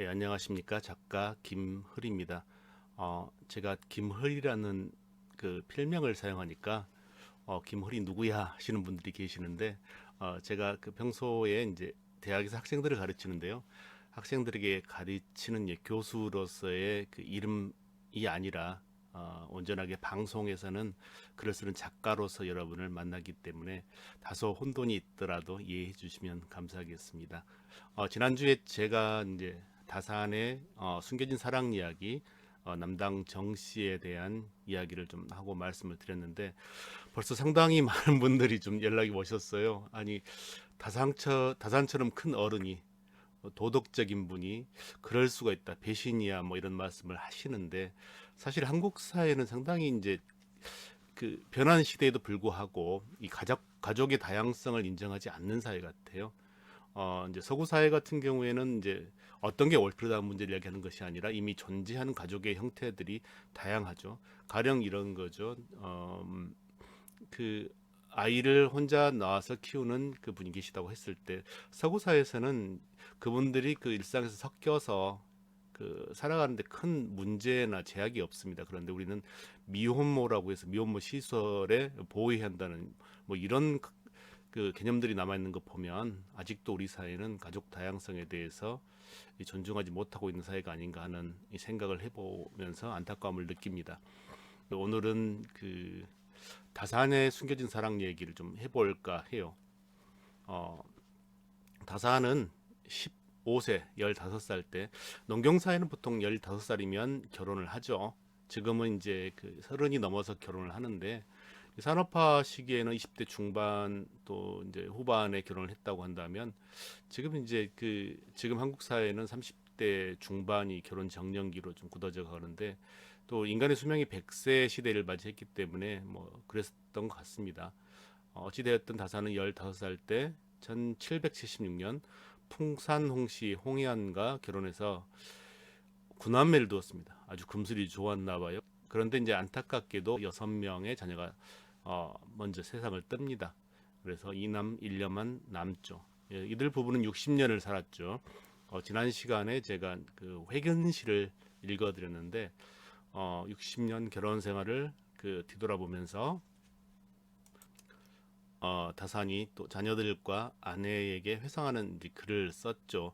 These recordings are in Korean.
예, 안녕하십니까 작가 김흐리입니다. 어, 제가 김흐리라는 그 필명을 사용하니까 어, 김흐리 누구야 하시는 분들이 계시는데 어, 제가 그 평소에 이제 대학에서 학생들을 가르치는데요. 학생들에게 가르치는 예, 교수로서의 그 이름이 아니라 어, 온전하게 방송에서는 글을 쓰는 작가로서 여러분을 만나기 때문에 다소 혼돈이 있더라도 이해해 주시면 감사하겠습니다. 어, 지난주에 제가 이제 다산의 어, 숨겨진 사랑 이야기 어, 남당 정 씨에 대한 이야기를 좀 하고 말씀을 드렸는데 벌써 상당히 많은 분들이 좀 연락이 오셨어요. 아니 다산처 다산처럼 큰 어른이 어, 도덕적인 분이 그럴 수가 있다 배신이야 뭐 이런 말씀을 하시는데 사실 한국 사회는 상당히 이제 그 변한 시대에도 불구하고 이 가족 가족의 다양성을 인정하지 않는 사회 같아요. 어 이제 서구 사회 같은 경우에는 이제 어떤 게 옳다는 문제를 이야기하는 것이 아니라 이미 존재하는 가족의 형태들이 다양하죠. 가령 이런 거죠. 어 그 아이를 혼자 낳아서 키우는 그 분이 계시다고 했을 때 서구 사회에서는 그분들이 그 일상에서 섞여서 그 살아가는데 큰 문제나 제약이 없습니다. 그런데 우리는 미혼모라고 해서 미혼모 시설에 보호해야 한다는 뭐 이런 그- 그 개념들이 남아 있는 거 보면 아직도 우리 사회는 가족 다양성에 대해서 이 존중하지 못하고 있는 사회가 아닌가 하는 이 생각을 해보면서 안타까움을 느낍니다. 오늘은 그 다산의 숨겨진 사랑 얘기를 좀 해볼까 해요. 어, 다산은 15세, 15살 때 농경사회는 보통 15살이면 결혼을 하죠. 지금은 이제 그 서른이 넘어서 결혼을 하는데 이 산업화 시기에는 20대 중반 또 이제 후반에 결혼을 했다고 한다면 지금 이제 그 지금 한국 사회는 30대 중반이 결혼 정년기로 좀 굳어져 가는데 또 인간의 수명이 100세 시대를 맞이했기 때문에 뭐 그랬던 것 같습니다. 어, 어찌되었든 다사는 15살 때 1776년 풍산홍씨 홍해안과 결혼해서 구남매를 두었습니다. 아주 금슬이 좋았나 봐요. 그런데 이제 안타깝게도 여섯 명의 자녀가 어, 먼저 세상을 뜹니다. 그래서 이남 일녀만 남죠. 예, 이들 부부는 60년을 살았죠. 어, 지난 시간에 제가 그 회견시를 읽어드렸는데 어, 60년 결혼 생활을 그 뒤돌아보면서 어, 다산이 또 자녀들과 아내에게 회상하는 글을 썼죠.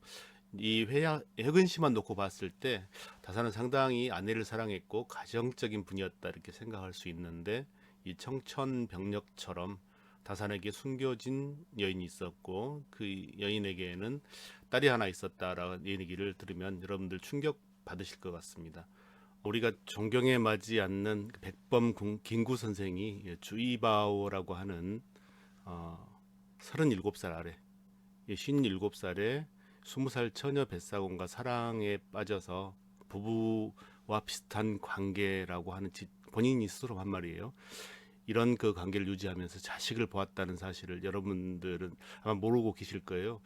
이 회야 혜근 씨만 놓고 봤을 때 다산은 상당히 아내를 사랑했고 가정적인 분이었다 이렇게 생각할 수 있는데 이 청천벽력처럼 다산에게 숨겨진 여인이 있었고 그 여인에게는 딸이 하나 있었다라는 얘기를 들으면 여러분들 충격 받으실 것 같습니다. 우리가 존경에 맞지 않는 그 백범 궁- 김구 선생이 예, 주이바오라고 하는 어, 37살 아래 예, 57살에 20살 처녀 뱃사공과 사랑에 빠져서 부부와 비슷한 관계라고 하는 지- 본인이 스스로 한 말이에요. 이런 그 관계를 유지하면서 자식을 보았다는 사실을 여러분들은 아마 모르고 계실 거예요.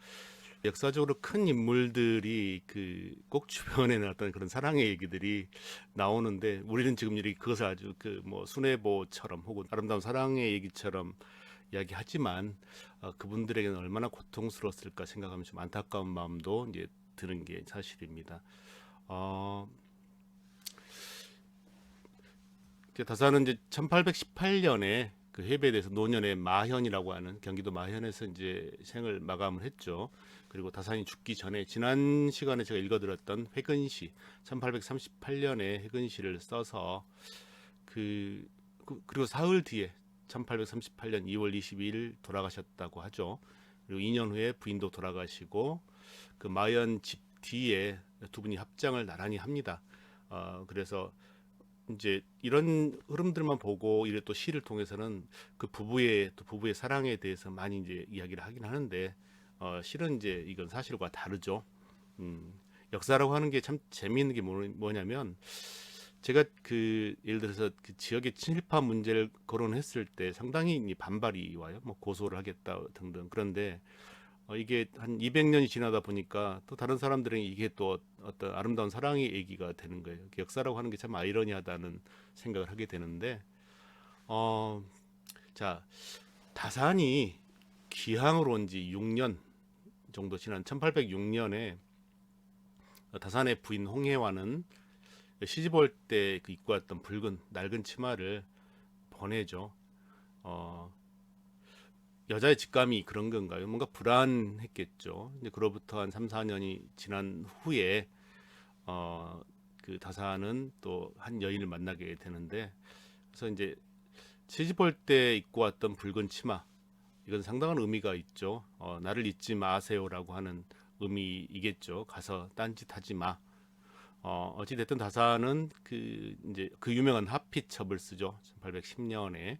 역사적으로 큰 인물들이 그 꼭 주변에 나왔던 그런 사랑의 얘기들이 나오는데 우리는 지금 이렇게 그것을 아주 그 뭐 순애보처럼 혹은 아름다운 사랑의 얘기처럼 이야기하지만 어, 그분들에게는 얼마나 고통스러웠을까 생각하면 좀 안타까운 마음도 이제 드는 게 사실입니다. 어, 이제 다사는 이제 1818년에 그 해배에 대해서 노년의 마현이라고 하는 경기도 마현에서 이제 생을 마감을 했죠. 그리고 다산이 죽기 전에 지난 시간에 제가 읽어드렸던 회근시 1838년에 회근시를 써서 그, 그 그리고 사흘 뒤에 1838년 2월 22일 돌아가셨다고 하죠. 그리고 2년 후에 부인도 돌아가시고 그 마연 집 뒤에 두 분이 합장을 나란히 합니다. 어, 그래서 이제 이런 흐름들만 보고 이래 또 시를 통해서는 그 부부의 또 부부의 사랑에 대해서 많이 이제 이야기를 하긴 하는데 어, 실은 이제 이건 사실과 다르죠. 음, 역사라고 하는 게 참 재미있는 게 뭐- 뭐냐면 제가 그 예를 들어서 그 지역의 친일파 문제를 거론했을 때 상당히 이 반발이 와요. 뭐 고소를 하겠다 등등. 그런데 어, 이게 한 200년이 지나다 보니까 또 다른 사람들은 이게 또 어떤 아름다운 사랑의 얘기가 되는 거예요. 역사라고 하는 게 참 아이러니하다는 생각을 하게 되는데, 어, 자 다산이 기항으로 온 지 6년 정도 지난 1806년에 다산의 부인 홍혜화는 시집 올때그 입고 왔던 붉은 낡은 치마를 보내죠. 어, 여자의 직감이 그런 건가요? 뭔가 불안했겠죠. 이제 그로부터 한 3, 4년이 지난 후에 어, 그 다산은 또한 여인을 만나게 되는데 그래서 이제 시집 올 때 입고 왔던 붉은 치마 이건 상당한 의미가 있죠. 어, 나를 잊지 마세요라고 하는 의미이겠죠. 가서 딴짓하지 마. 어, 어찌 됐든 다산은 그 이제 그 유명한 하피첩을 쓰죠. 1810년에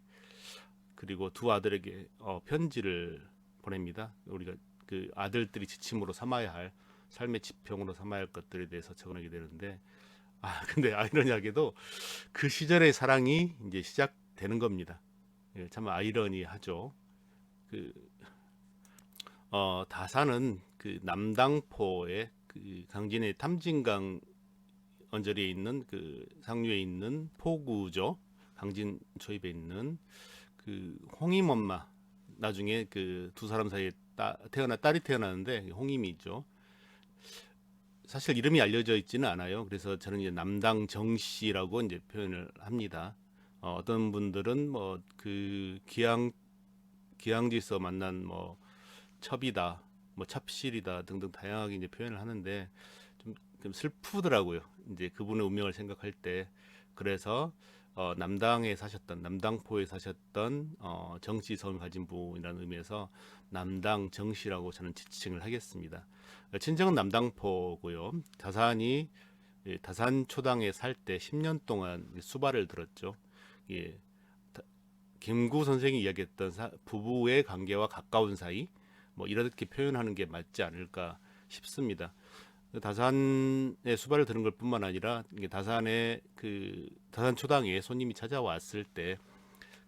그리고 두 아들에게 어, 편지를 보냅니다. 우리가 그 아들들이 지침으로 삼아야 할 삶의 지평으로 삼아야 할 것들에 대해서 적어내게 되는데 아 근데 아이러니하게도 그 시절의 사랑이 이제 시작되는 겁니다. 예, 참 아이러니하죠. 그 어, 다산은 그 남당포의 그 강진의 탐진강 언저리에 있는 그 상류에 있는 포구죠. 강진 초입에 있는 그 홍임 엄마 나중에 그 두 사람 사이에 따, 태어나 딸이 태어나는데 홍임이죠. 사실 이름이 알려져 있지는 않아요. 그래서 저는 이제 남당 정씨라고 이제 표현을 합니다. 어, 어떤 분들은 뭐 그 기양 기양지에서 만난 뭐 첩이다, 뭐 찹실이다 등등 다양하게 이제 표현을 하는데 좀, 좀 슬프더라고요. 이제 그분의 운명을 생각할 때 그래서 어, 남당에 사셨던 남당포에 사셨던 어, 정씨 성을 가진 분이라는 의미에서 남당 정씨라고 저는 지칭을 하겠습니다. 친정은 남당포고요. 다산이 예, 다산 초당에 살 때 10년 동안 수발을 들었죠. 예, 다- 김구 선생이 이야기했던 사- 부부의 관계와 가까운 사이 뭐 이렇게 표현하는 게 맞지 않을까 싶습니다. 다산의 수발을 들은 것 뿐만 아니라 다산의 그 다산 초당에 손님이 찾아왔을 때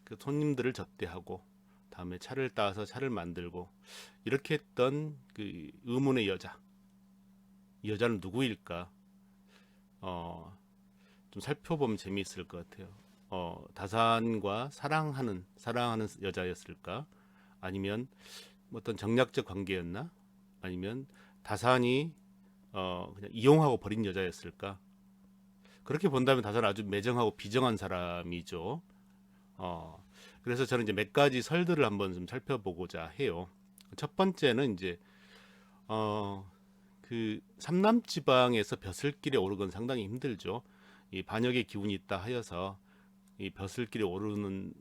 그 손님들을 접대하고 다음에 차를 따서 차를 만들고 이렇게 했던 그 의문의 여자. 이 여자는 누구일까? 어, 좀 살펴보면 재미있을 것 같아요. 어, 다산과 사랑하는 사랑하는 여자였을까? 아니면 뭐 어떤 정략적 관계였나? 아니면 다산이 어 그냥 이용하고 버린 여자였을까? 그렇게 본다면 다산은 아주 매정하고 비정한 사람이죠. 어 그래서 저는 이제 몇 가지 설들을 한번 좀 살펴보고자 해요. 첫 번째는 이제 어그 삼남 지방에서 벼슬길에 오르는 건 상당히 힘들죠. 이 반역의 기운이 있다 하여서 이 벼슬길에 오르는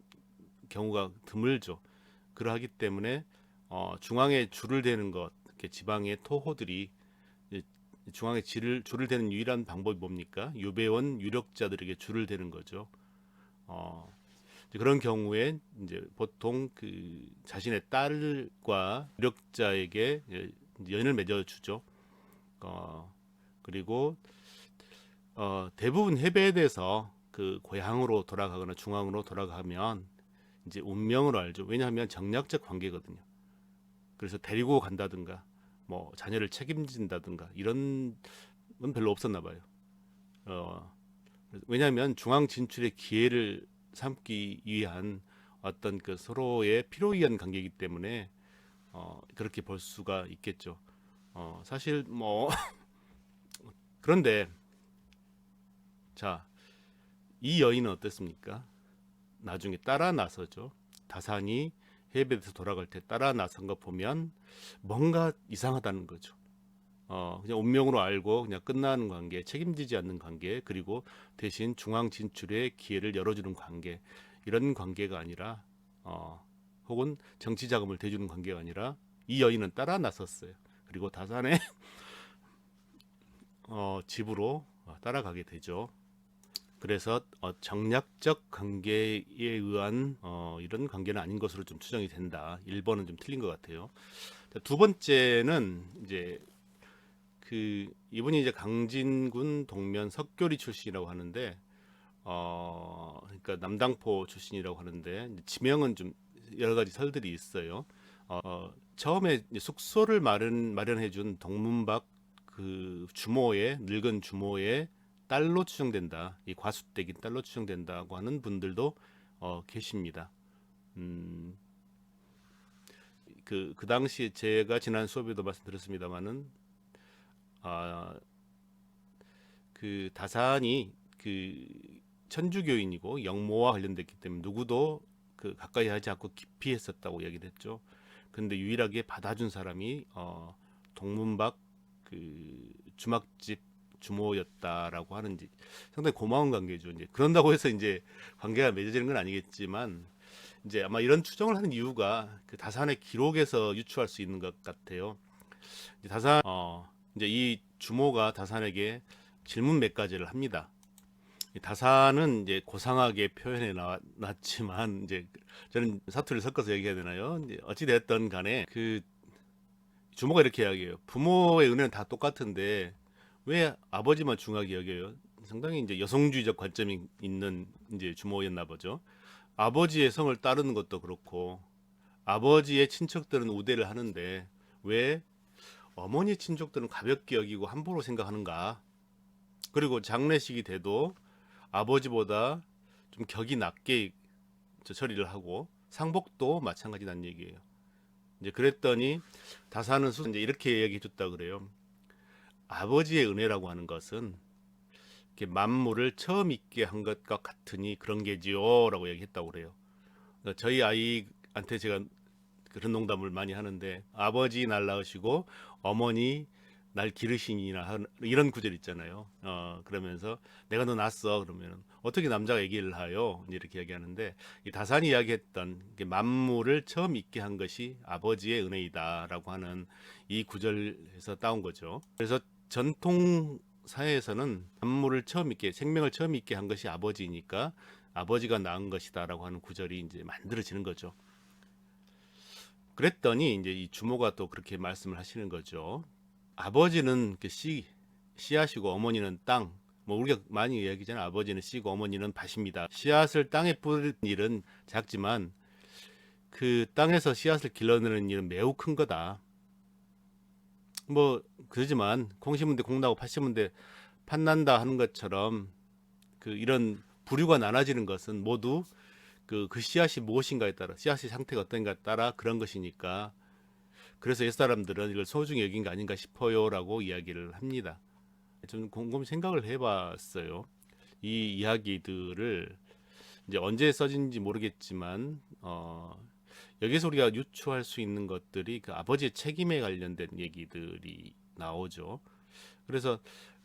경우가 드물죠. 그러하기 때문에 어 중앙에 줄을 대는 것, 이렇게 지방의 토호들이 중앙에 줄을 줄을 대는 유일한 방법이 뭡니까? 유배원 유력자들에게 줄을 대는 거죠. 어, 이제 그런 경우에 이제 보통 그 자신의 딸과 유력자에게 연을 맺어 주죠. 어, 그리고 어, 대부분 해배돼서 그 고향으로 돌아가거나 중앙으로 돌아가면 이제 운명으로 알죠. 왜냐하면 정략적 관계거든요. 그래서 데리고 간다든가 뭐 자녀를 책임진다든가 이런 건 별로 없었나 봐요. 어, 왜냐하면 중앙 진출의 기회를 삼기 위한 어떤 그 서로의 필요이한 관계이기 때문에 어, 그렇게 볼 수가 있겠죠. 어, 사실 뭐 그런데 자, 이 여인은 어땠습니까? 나중에 따라 나서죠. 다산이 해배에서 돌아갈 때 따라 나선 거 보면 뭔가 이상하다는 거죠. 어, 그냥 운명으로 알고 그냥 끝나는 관계, 책임지지 않는 관계, 그리고 대신 중앙 진출의 기회를 열어주는 관계, 이런 관계가 아니라, 어, 혹은 정치 자금을 대주는 관계가 아니라 이 여인은 따라 나섰어요. 그리고 다산의 어, 집으로 따라가게 되죠. 그래서 어, 정략적 관계에 의한 어, 이런 관계는 아닌 것으로 좀 추정이 된다. 1번은 좀 틀린 것 같아요. 자, 두 번째는 이제 그 이분이 이제 강진군 동면 석교리 출신이라고 하는데 어 그러니까 남당포 출신이라고 하는데 지명은 좀 여러 가지 설들이 있어요. 어, 어, 처음에 숙소를 마련 마련해 준 동문박 그 주모의 늙은 주모의 딸로 추정된다. 이 과수댁인 딸로 추정된다고 하는 분들도 어, 계십니다. 음, 그, 그 당시 제가 지난 수업에도 말씀드렸습니다만은 아, 그 다산이 그 천주교인이고 영모와 관련됐기 때문에 누구도 그 가까이 하지 않고 깊이 했었다고 이야기를 했죠. 근데 유일하게 받아준 사람이 어 동문박 그 주막집 주모였다라고 하는지 상당히 고마운 관계죠. 이제 그런다고 해서 이제 관계가 맺어지는 건 아니겠지만 이제 아마 이런 추정을 하는 이유가 그 다산의 기록에서 유추할 수 있는 것 같아요. 이제 다산 어 이제 이 주모가 다산에게 질문 몇 가지를 합니다. 이 다산은 이제 고상하게 표현해 나- 놨지만 이제 저는 사투리를 섞어서 얘기해야 되나요? 이제 어찌 됐든 간에 그 주모가 이렇게 이야기해요. 부모의 은혜는 다 똑같은데 왜 아버지만 중하게 여겨요? 상당히 이제 여성주의적 관점이 있는 이제 주모였나 보죠. 아버지의 성을 따르는 것도 그렇고 아버지의 친척들은 우대를 하는데 왜 어머니 친족들은 가볍게 여기고 함부로 생각하는가? 그리고 장례식이 돼도 아버지보다 좀 격이 낮게 저 처리를 하고 상복도 마찬가지란 얘기예요. 이제 그랬더니 다사는 수 이제 이렇게 얘기해 줬다 그래요. 아버지의 은혜라고 하는 것은 이렇게 만물을 처음 있게 한 것과 같으니 그런 게지요라고 얘기했다고 그래요. 저희 아이한테 제가 그런 농담을 많이 하는데 아버지 날 낳으시고 어머니 날 기르시니나 이런 구절 있잖아요. 어 그러면서 내가 너 낳았어 그러면 어떻게 남자가 얘기를 하요? 이렇게 얘기하는데 이 다산이 이야기했던 만물을 처음 있게 한 것이 아버지의 은혜이다라고 하는 이 구절에서 따온 거죠. 그래서 전통 사회에서는 만물을 처음 있게 생명을 처음 있게 한 것이 아버지니까 아버지가 낳은 것이다라고 하는 구절이 이제 만들어지는 거죠. 그랬더니 이제 이 주모가 또 그렇게 말씀을 하시는 거죠. 아버지는 그 씨, 씨앗이고 어머니는 땅. 뭐 우리가 많이 이야기잖아요. 아버지는 씨고 어머니는 밭입니다. 씨앗을 땅에 뿌리는 일은 작지만 그 땅에서 씨앗을 길러내는 일은 매우 큰 거다. 뭐 그러지만 팥 심은 데 팥난다 하는 것처럼 그 이런 부류가 나눠지는 것은 모두 그, 그 씨앗이 무엇인가에 따라 씨앗의 상태가 어떤가에 따라 그런 것이니까 그래서 옛사람들은 이걸 소중히 여긴 게 아닌가 싶어요라고 이야기를 합니다. 좀 곰곰이 생각을 해봤어요. 이 이야기들을 이제 언제 써진지 모르겠지만 어, 여기서 우리가 유추할 수 있는 것들이 그 아버지의 책임에 관련된 얘기들이 나오죠. 그래서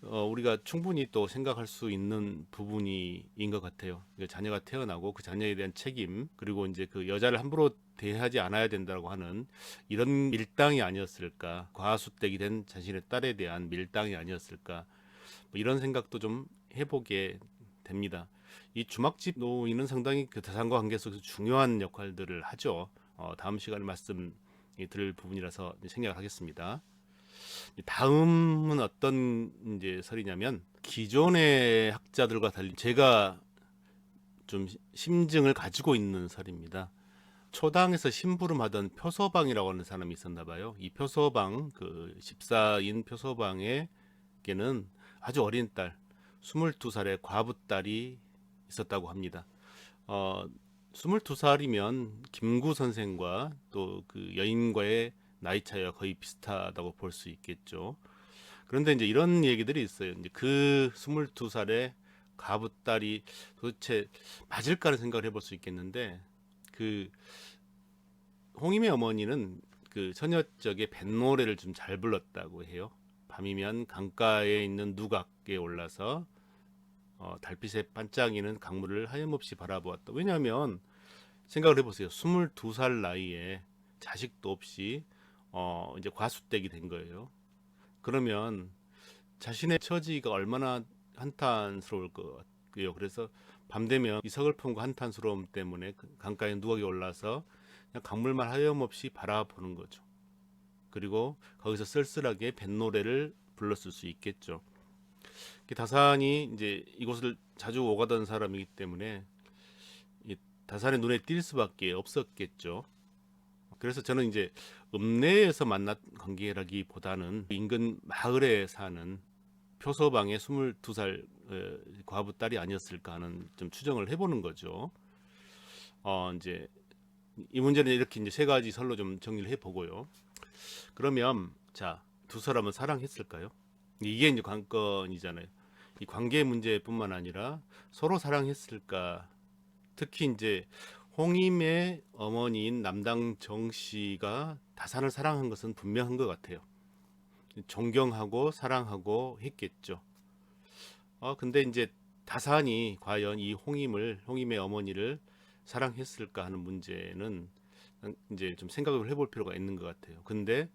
어, 우리가 충분히 또 생각할 수 있는 부분이인 것 같아요. 그러니까 자녀가 태어나고 그 자녀에 대한 책임 그리고 이제 그 여자를 함부로 대하지 않아야 된다고 하는 이런 밀당이 아니었을까 과수댁이 된 자신의 딸에 대한 밀당이 아니었을까 뭐 이런 생각도 좀 해보게 됩니다. 이 주막집 노인은 상당히 그 대상과 관계 속에서 중요한 역할들을 하죠. 어, 다음 시간에 말씀 드릴 부분이라서 생각을 하겠습니다. 다음은 어떤 이제 설이냐면 기존의 학자들과 달리 제가 좀 심증을 가지고 있는 설입니다. 초당에서 심부름하던 표서방이라고 하는 사람이 있었나 봐요. 이 표서방 그 집사인 표서방에게는 아주 어린 딸 22살의 과부 딸이 있었다고 합니다. 어 22살이면 김구 선생과 또 그 여인과의 나이 차이가 거의 비슷하다고 볼 수 있겠죠. 그런데 이제 이런 얘기들이 있어요. 이제 그 22살의 가부 딸이 도대체 맞을까를 생각을 해볼 수 있겠는데 그 홍임의 어머니는 그 처녀적의 뱃노래를 좀 잘 불렀다고 해요. 밤이면 강가에 있는 누각에 올라서 어, 달빛에 반짝이는 강물을 하염없이 바라보았다. 왜냐하면 생각을 해보세요. 22살 나이에 자식도 없이 어, 이제 과수댁이 된 거예요. 그러면 자신의 처지가 얼마나 한탄스러울 거예요. 그래서 밤 되면 이 서글픔과 한탄스러움 때문에 그 강가에 누각에 올라서 그냥 강물만 하염없이 바라보는 거죠. 그리고 거기서 쓸쓸하게 뱃노래를 불렀을 수 있겠죠. 그 다산이 이제 이곳을 자주 오가던 사람이기 때문에 이 다산의 눈에 띌 수밖에 없었겠죠. 그래서 저는 이제 읍내에서 만난 관계라기보다는 인근 마을에 사는 표서방의 22살 어, 과부 딸이 아니었을까 하는 좀 추정을 해보는 거죠. 어 이제 이 문제는 이렇게 이제 세 가지 설로 좀 정리를 해보고요. 그러면 자 두 사람은 사랑했을까요? 이게 이제 관건이잖아요. 이 관계 문제뿐만 아니라 서로 사랑했을까? 특히 이제 홍임의 어머니인 남당 정 씨가 다산을 사랑한 것은 분명한 것 같아요. 존경하고 사랑하고 했겠죠. 어 근데 이제 다산이 과연 이 홍임을 홍임의 어머니를 사랑했을까 하는 문제는 이제 좀 생각을 해볼 필요가 있는 것 같아요. 근데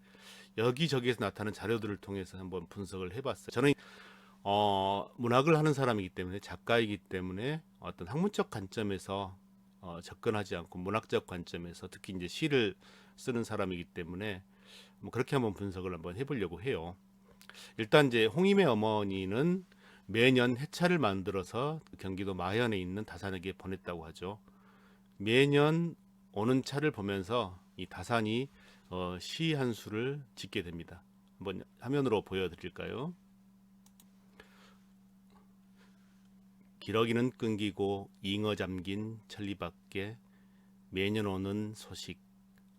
여기저기에서 나타나는 자료들을 통해서 한번 분석을 해봤어요. 저는 어, 문학을 하는 사람이기 때문에 작가이기 때문에 어떤 학문적 관점에서 어, 접근하지 않고 문학적 관점에서 특히 이제 시를 쓰는 사람이기 때문에 뭐 그렇게 한번 분석을 한번 해보려고 해요. 일단 이제 홍임의 어머니는 매년 해차를 만들어서 경기도 마현에 있는 다산에게 보냈다고 하죠. 매년 오는 차를 보면서 이 다산이 어, 시 한 수를 짓게 됩니다. 한번 화면으로 보여드릴까요? 기러기는 끊기고 잉어 잠긴 천리밖에 매년 오는 소식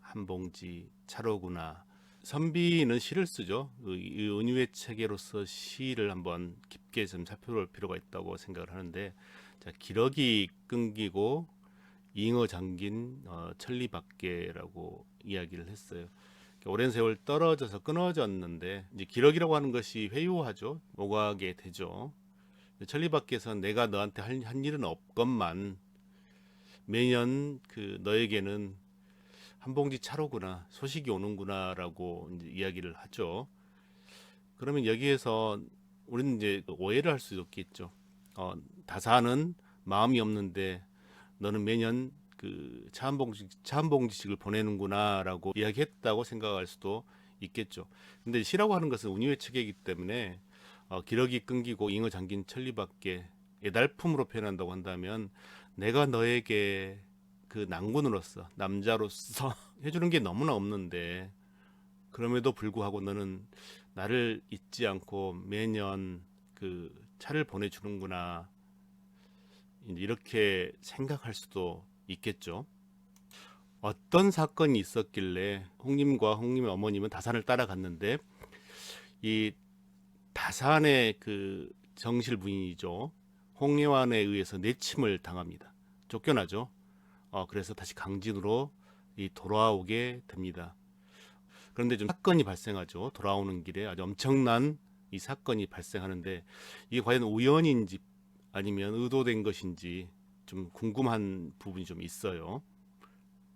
한 봉지 차로구나. 선비는 시를 쓰죠. 은유의 체계로서 시를 한번 깊게 좀 살펴볼 필요가 있다고 생각을 하는데, 자 기러기 끊기고 잉어 잠긴 어, 천리밖에라고 이야기를 했어요. 오랜 세월 떨어져서 끊어졌는데 이제 기러기라고 하는 것이 회유하죠. 오가게 되죠. 천리밖에서 내가 너한테 할, 한 일은 없건만 매년 그 너에게는 한 봉지 차로구나 소식이 오는구나라고 이제 이야기를 하죠. 그러면 여기에서 우리는 이제 오해를 할 수도 있겠죠. 어, 다사는 마음이 없는데 너는 매년 그차한 봉지 차한 봉지씩을 보내는구나라고 이야기했다고 생각할 수도 있겠죠. 근데 시라고 하는 것은 운유의 체계이기 때문에 어, 기러기 끊기고 잉어 잠긴 천리밖에 애달품으로 표현한다고 한다면 내가 너에게 그 난군으로서 남자로서 해주는 게 너무나 없는데 그럼에도 불구하고 너는 나를 잊지 않고 매년 그 차를 보내주는구나 이렇게 생각할 수도 있겠죠. 어떤 사건이 있었길래 홍님과 홍님의 어머님은 다산을 따라갔는데 이 다산의 그 정실 부인이죠. 홍예환에 의해서 내침을 당합니다. 쫓겨나죠. 어, 그래서 다시 강진으로 이 돌아오게 됩니다. 그런데 좀 사건이 발생하죠. 돌아오는 길에 아주 엄청난 이 사건이 발생하는데 이게 과연 우연인지 아니면 의도된 것인지 좀 궁금한 부분이 좀 있어요.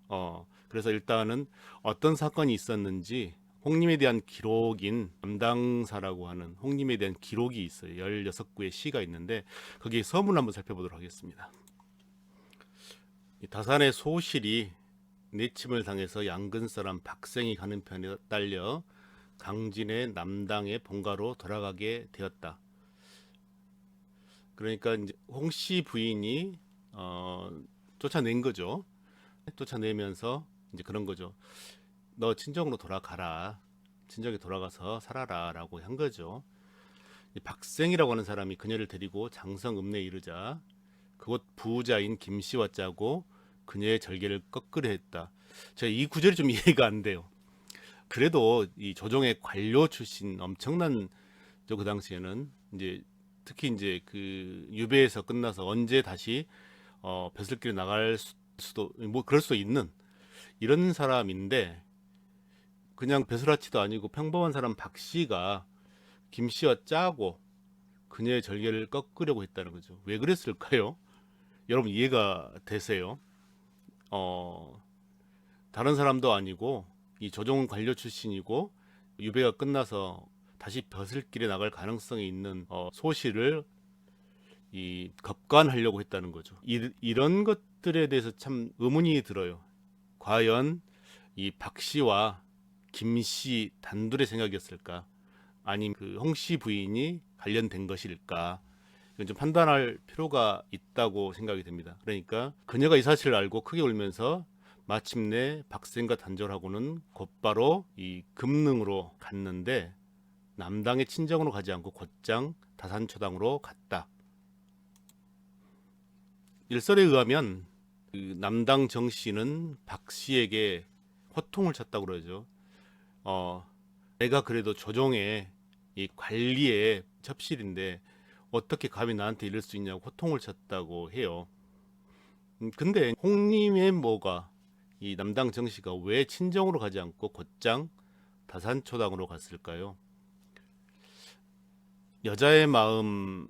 어, 그래서 일단은 어떤 사건이 있었는지 홍님에 대한 기록인 담당사라고 하는 홍님에 대한 기록이 있어요. 16구의 시가 있는데 거기에 서문을 한번 살펴보도록 하겠습니다. 이 다산의 소실이 내침을 당해서 양근 사람 박생이 가는 편에 딸려 강진의 남당의 본가로 돌아가게 되었다. 그러니까 홍씨 부인이 어, 쫓아낸 거죠. 쫓아내면서 이제 그런 거죠. 너 친정으로 돌아가라. 친정에 돌아가서 살아라라고 한 거죠. 이 박생이라고 하는 사람이 그녀를 데리고 장성 읍내에 이르자 그곳 부자인 김씨와 짜고 그녀의 절개를 꺾으려 했다. 제가 이 구절이 좀 이해가 안 돼요. 그래도 이 조정의 관료 출신 엄청난 저 그 당시에는 이제 특히 이제 그 유배에서 끝나서 언제 다시 어 벼슬길에 나갈 수- 수도 뭐 그럴 수 있는 이런 사람인데 그냥 벼슬아치도 아니고 평범한 사람 박 씨가 김 씨와 짜고 그녀의 절개를 꺾으려고 했다는 거죠. 왜 그랬을까요? 여러분 이해가 되세요? 어 다른 사람도 아니고 이 조정 관료 출신이고 유배가 끝나서 다시 벼슬길에 나갈 가능성이 있는 어, 소실을 이 겁관하려고 했다는 거죠. 이, 이런 것들에 대해서 참 의문이 들어요. 과연 이 박 씨와 김씨 단둘의 생각이었을까? 아니면 그 홍씨 부인이 관련된 것일까? 이건 좀 판단할 필요가 있다고 생각이 됩니다. 그러니까 그녀가 이 사실을 알고 크게 울면서 마침내 박생과 단절하고는 곧바로 이 금능으로 갔는데 남당의 친정으로 가지 않고 곧장 다산초당으로 갔다. 일설에 의하면 그 남당 정 씨는 박 씨에게 호통을 쳤다고 그러죠. 어, 내가 그래도 조정의 이 관리의 첩실인데 어떻게 감히 나한테 이럴 수 있냐고 호통을 쳤다고 해요. 음, 근데 홍림의 뭐가 이 남당 정 씨가 왜 친정으로 가지 않고 곧장 다산초당으로 갔을까요? 여자의 마음을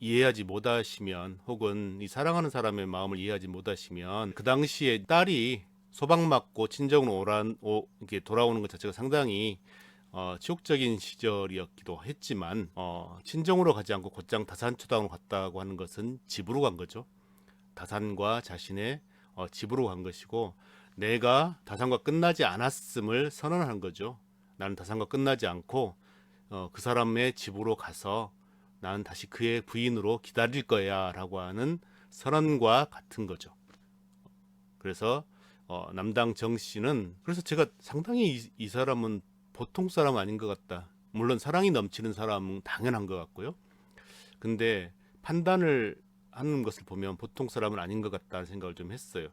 이해하지 못하시면 혹은 이 사랑하는 사람의 마음을 이해하지 못하시면 그 당시에 딸이 소방 맞고 친정으로 오란 오, 이렇게 돌아오는 것 자체가 상당히 어, 치욕적인 시절이었기도 했지만 어, 친정으로 가지 않고 곧장 다산초당으로 갔다고 하는 것은 집으로 간 거죠. 다산과 자신의 어, 집으로 간 것이고 내가 다산과 끝나지 않았음을 선언한 거죠. 나는 다산과 끝나지 않고 어, 그 사람의 집으로 가서 나는 다시 그의 부인으로 기다릴 거야 라고 하는 선언과 같은 거죠. 그래서 어, 남당 정 씨는 그래서 제가 상당히 이, 이 사람은 보통 사람 아닌 것 같다. 물론 사랑이 넘치는 사람은 당연한 것 같고요. 근데 판단을 하는 것을 보면 보통 사람은 아닌 것 같다는 생각을 좀 했어요.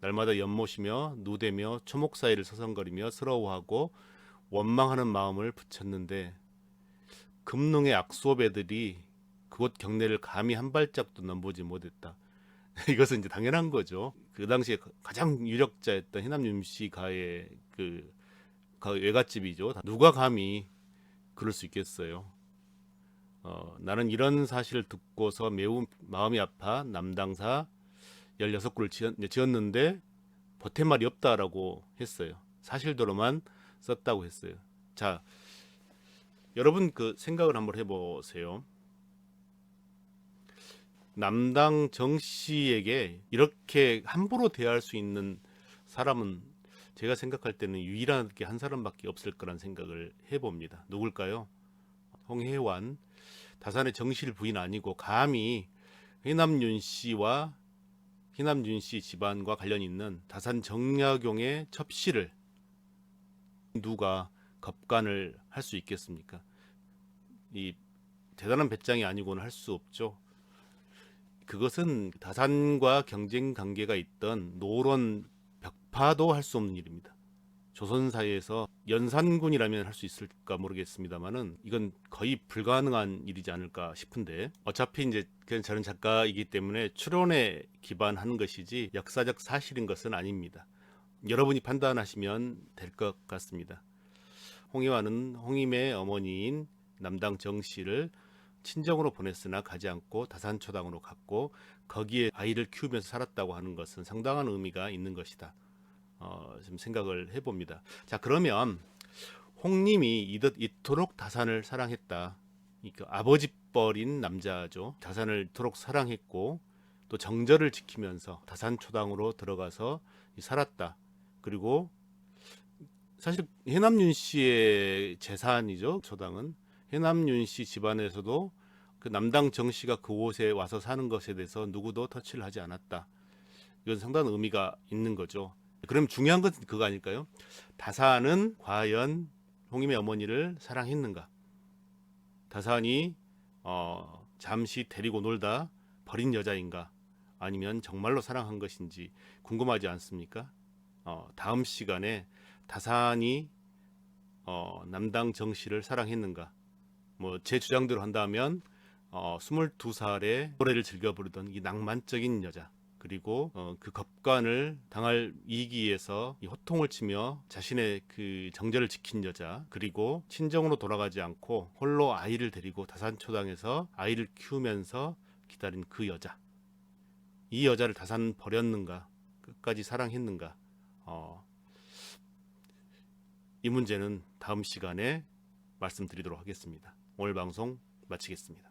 날마다 연못이며 누대며 초목 사이를 서성거리며 서러워하고 원망하는 마음을 붙였는데 금능의 악수업애들이 그곳 경내를 감히 한 발짝도 넘보지 못했다. 이것은 이제 당연한 거죠. 그 당시에 가장 유력자였던 해남 윤 씨가의 그 가- 외갓집이죠. 누가 감히 그럴 수 있겠어요. 어, 나는 이런 사실을 듣고서 매우 마음이 아파 남당사 16구를 지었, 지었는데 보탠 말이 없다라고 했어요. 사실대로만 썼다고 했어요. 자, 여러분 그 생각을 한번 해보세요. 남당 정 씨에게 이렇게 함부로 대할 수 있는 사람은 제가 생각할 때는 유일하게 한 사람밖에 없을 거란 생각을 해봅니다. 누굴까요? 홍혜환 다산의 정실 부인 아니고 감히 해남윤 씨와 희남윤 씨 집안과 관련 있는 다산 정약용의 첩씨를 누가 겁간을 할 수 있겠습니까? 이 대단한 배짱이 아니고는 할 수 없죠. 그것은 다산과 경쟁 관계가 있던 노론 벽파도 할 수 없는 일입니다. 조선사에서 연산군이라면 할 수 있을까 모르겠습니다만은 이건 거의 불가능한 일이지 않을까 싶은데 어차피 이제 그냥 저는 작가이기 때문에 추론에 기반한 것이지 역사적 사실인 것은 아닙니다. 여러분이 판단하시면 될 것 같습니다. 홍희화는 홍임의 어머니인 남당 정 씨를 친정으로 보냈으나 가지 않고 다산초당으로 갔고 거기에 아이를 키우면서 살았다고 하는 것은 상당한 의미가 있는 것이다. 어, 좀 생각을 해봅니다. 자 그러면 홍님이 이듯 이토록 다산을 사랑했다. 이그 아버지 뻘인 남자죠. 다산을 이토록 사랑했고 또 정절을 지키면서 다산초당으로 들어가서 살았다. 그리고 사실 해남윤 씨의 재산이죠. 초당은 해남윤 씨 집안에서도 그 남당 정 씨가 그곳에 와서 사는 것에 대해서 누구도 터치를 하지 않았다. 이건 상당한 의미가 있는 거죠. 그럼 중요한 것은 그거 아닐까요? 다산은 과연 홍임의 어머니를 사랑했는가? 다산이 어, 잠시 데리고 놀다 버린 여자인가? 아니면 정말로 사랑한 것인지 궁금하지 않습니까? 어, 다음 시간에 다산이 어, 남당 정 씨를 사랑했는가? 뭐 제 주장대로 한다면 어, 22살에 노래를 즐겨 부르던 이 낭만적인 여자 그리고 어, 그 겁관을 당할 위기에서 이 호통을 치며 자신의 그 정절을 지킨 여자 그리고 친정으로 돌아가지 않고 홀로 아이를 데리고 다산초당에서 아이를 키우면서 기다린 그 여자. 이 여자를 다산 버렸는가? 끝까지 사랑했는가? 어, 이 문제는 다음 시간에 말씀드리도록 하겠습니다. 오늘 방송 마치겠습니다.